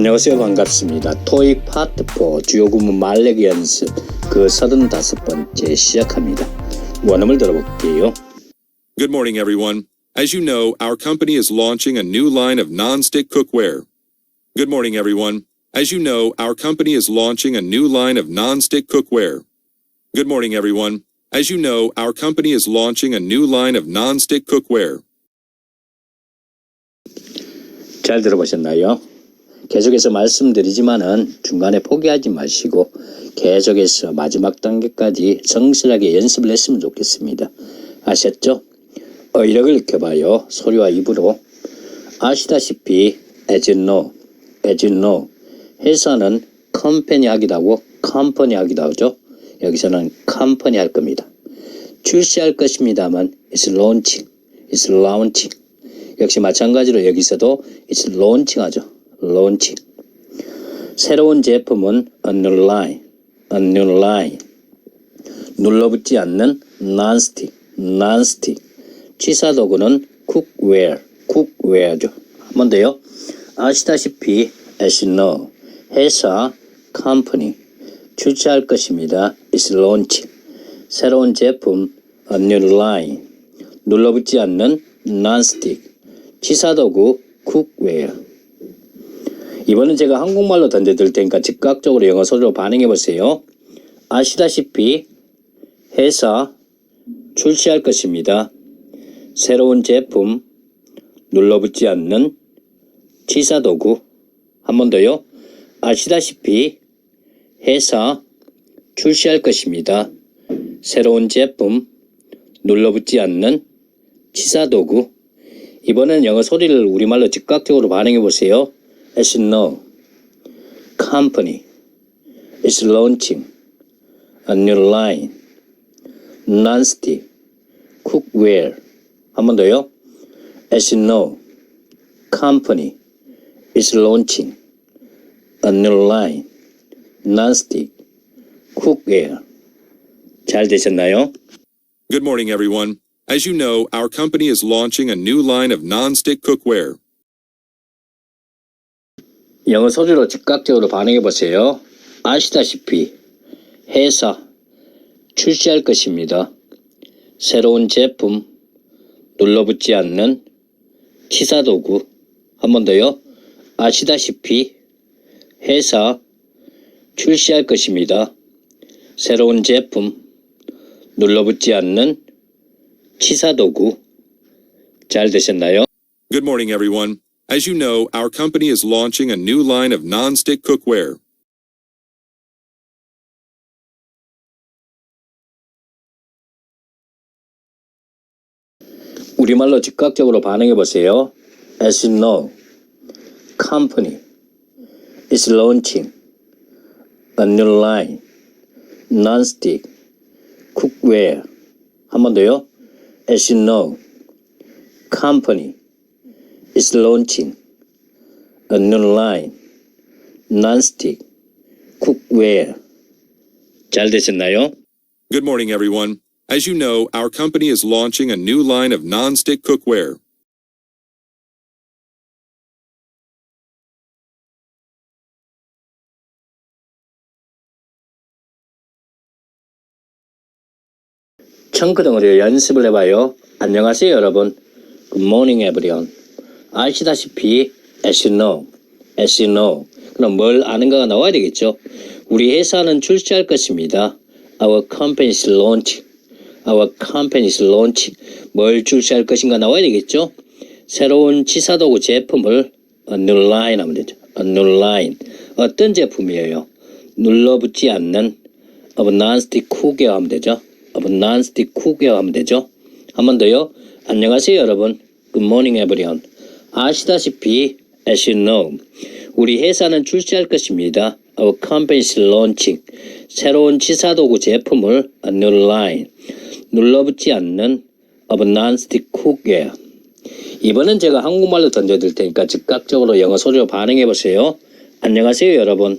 안녕하세요 반갑습니다. 토익 파트 4 주요 구문 말레기 연습 그 35번째 시작합니다. 원음을 들어볼게요. Good morning, everyone. As you know, our company is launching a new line of non-stick cookware. Good morning, everyone. As you know, our company is launching a new line of non-stick cookware. Good morning, everyone. As you know, our company is launching a new line of non-stick cookware. 잘 들어보셨나요? 계속해서 말씀드리지만은 중간에 포기하지 마시고 계속해서 마지막 단계까지 성실하게 연습을 했으면 좋겠습니다. 아셨죠? 어휘력을 익혀봐요. 소리와 입으로. 아시다시피 you know 회사는 컴퍼니 하기도 하고 컴퍼니 하기도 하죠. 여기서는 컴퍼니 할 겁니다. 출시할 것입니다만 is launching, is launching 역시 마찬가지로 여기서도 it's launching 하죠. Launching. 새로운 제품은 new line. 눌러붙지 않는 non-stick, non-stick. 취사 도구는 cookware, cookware죠. 더요. 아시다시피 as you know, 회사, company. 출시할 것입니다. is launching. 새로운 제품, a new line. 눌러붙지 않는 non-stick. 취사 도구 cookware. 이번엔 제가 한국말로 던져드릴 테니까 즉각적으로 영어 소리로 반응해 보세요. 아시다시피 회사 출시할 것입니다. 새로운 제품 눌러붙지 않는 취사도구 한 번 더요. 아시다시피 회사 출시할 것입니다. 새로운 제품 눌러붙지 않는 취사도구 이번엔 영어 소리를 우리말로 즉각적으로 반응해 보세요. As you know, company is launching a new line, non-stick cookware. 한 번 더요. As you know, company is launching a new line, non-stick cookware. 잘 되셨나요? Good morning, everyone. As you know, our company is launching a new line of non-stick cookware. 영어 소리로 즉각적으로 반응해 보세요. 아시다시피 회사 출시할 것입니다. 새로운 제품 눌러붙지 않는 치사 도구 한 번 더요. 아시다시피 회사 출시할 것입니다. 새로운 제품 눌러붙지 않는 치사 도구 잘 되셨나요? Good morning, everyone. As you know, our company is launching a new line of non-stick cookware. 우리말로 즉각적으로 반응해 보세요. As you know, company is launching a new line, non-stick cookware. 한 번 더요. As you know, company is launching a new line, non-stick cookware. 잘 되셨나요? Good morning, everyone. As you know, our company is launching a new line of non-stick cookware. 청크등으로 연습을 해봐요. 안녕하세요, 여러분. Good morning, everyone. 아시다시피, as you know, as you know. 그럼 뭘 아는가가 나와야 되겠죠. 우리 회사는 출시할 것입니다. Our company is launching. Our company is launching. 뭘 출시할 것인가 나와야 되겠죠. 새로운 치사도구 제품을 a new line 하면 되죠. a new line. 어떤 제품이에요? 눌러붙지 않는 of non-stick cookware 하면 되죠. of non-stick cookware 하면 되죠. 한 번 더요. 안녕하세요, 여러분. Good morning, everyone. 아시다시피, as you know, 우리 회사는 출시할 것입니다. Our company is launching. 새로운 치사도구 제품을 a new line. 눌러붙지 않는 of non-stick cookware. 이번엔 제가 한국말로 던져드릴 테니까 즉각적으로 영어 소리로 반응해 보세요. 안녕하세요, 여러분.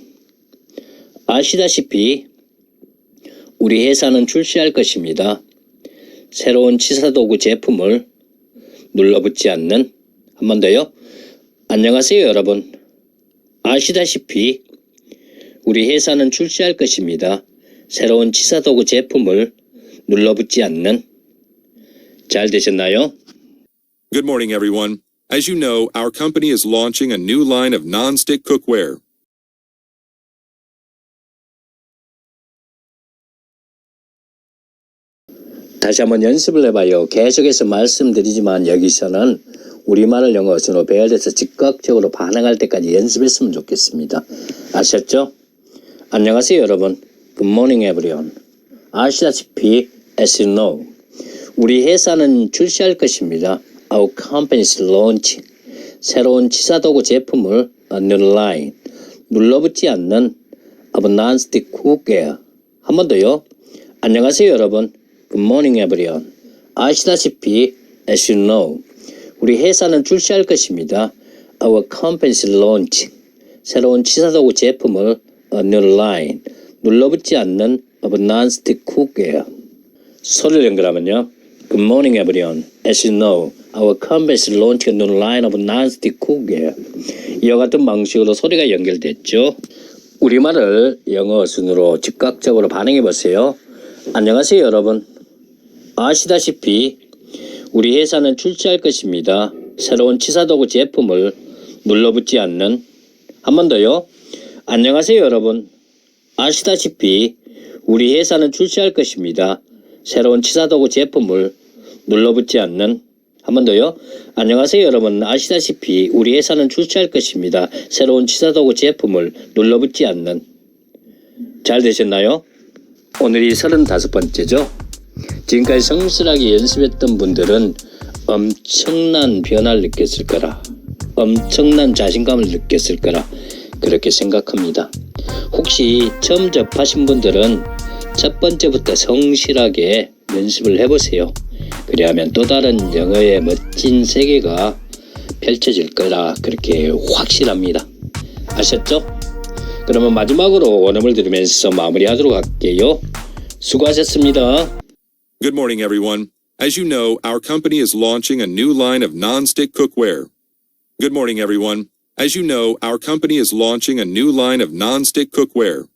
아시다시피 우리 회사는 출시할 것입니다. 새로운 치사도구 제품을 눌러붙지 않는 한 번 더요. 안녕하세요, 여러분. 아시다시피 우리 회사는 출시할 것입니다. 새로운 치사도구 제품을 눌러붙지 않는 잘 되셨나요? Good morning, everyone. As you know, our company is launching a new line of non-stick cookware. 다시 한번 연습을 해봐요. 계속해서 말씀드리지만 여기서는 우리말을 영어 어순으로 배울 때서 즉각적으로 반응할 때까지 연습했으면 좋겠습니다. 아셨죠? 안녕하세요 여러분. Morning everyone. 아시다시피 as you know 우리 회사는 출시할 것입니다. Our company is launching 새로운 치사도구 제품을 a new line 눌러붙지 않는 non-stick cookware 한 번 더요. 안녕하세요 여러분. Morning everyone. 아시다시피 as you know 우리 회사는 출시할 것입니다. Our company is launching 새로운 치사도구 제품을 a new line 눌러붙지 않는 of non-stick cookware 소리를 연결하면요. Good morning everyone. As you know, our company is launching a new line of non-stick cookware. 이와 같은 방식으로 소리가 연결됐죠. 우리말을 영어 순으로 즉각적으로 반응해 보세요. 안녕하세요 여러분. 아시다시피 우리 회사는 출시할 것입니다. 새로운 치사도구 제품을 눌러붙지 않는 한 번 더요. 안녕하세요 여러분. 아시다시피 우리 회사는 출시할 것입니다. 새로운 치사도구 제품을 눌러붙지 않는 한 번 더요. 안녕하세요 여러분. 아시다시피 우리 회사는 출시할 것입니다. 새로운 치사도구 제품을 눌러붙지 않는 잘 되셨나요? 오늘이 35번째죠. 지금까지 성실하게 연습했던 분들은 엄청난 변화를 느꼈을 거라, 엄청난 자신감을 느꼈을 거라 그렇게 생각합니다. 혹시 처음 접하신 분들은 첫 번째부터 성실하게 연습을 해보세요. 그리하면 또 다른 영어의 멋진 세계가 펼쳐질 거라 그렇게 확실합니다. 아셨죠? 그러면 마지막으로 원음을 들으면서 마무리하도록 할게요. 수고하셨습니다. Good morning, everyone. As you know, our company is launching a new line of non-stick cookware. Good morning, everyone. As you know, our company is launching a new line of non-stick cookware.